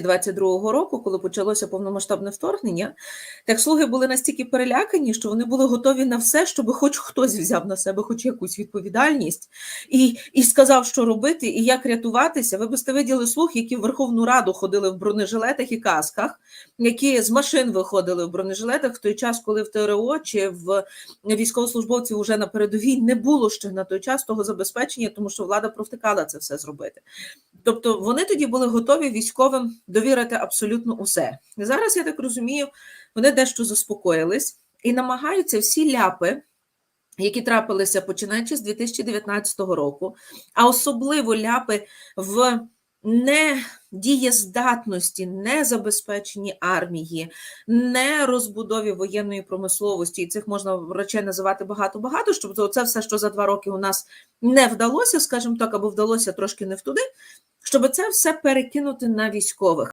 2022 року, коли почалося повномасштабне вторгнення, так слуги були настільки перелякані, що вони були готові на все, щоб хоч хтось взяв на себе хоч якусь відповідальність і, і сказав, що робити і як рятуватися. Ви б виділи слуг, які в Верховну Раду ходили в бронежилетах і касках, які з машин виходили в бронежилетах в той час, коли в ТРО чи в військовослужбовців уже на передовій не було ще на той час того забезпечення, тому що влада провтикала це все зробити. Тобто вони тоді були готові військовим довірити абсолютно усе. Зараз я так розумію, вони дещо заспокоїлись і намагаються всі ляпи, які трапилися починаючи з 2019 року, а особливо ляпи в недієздатності, незабезпеченні армії, не розбудові воєнної промисловості, і цих можна речей називати багато-багато, щоб це все, що за два роки у нас не вдалося, скажімо так, або вдалося трошки не в туди, щоб це все перекинути на військових.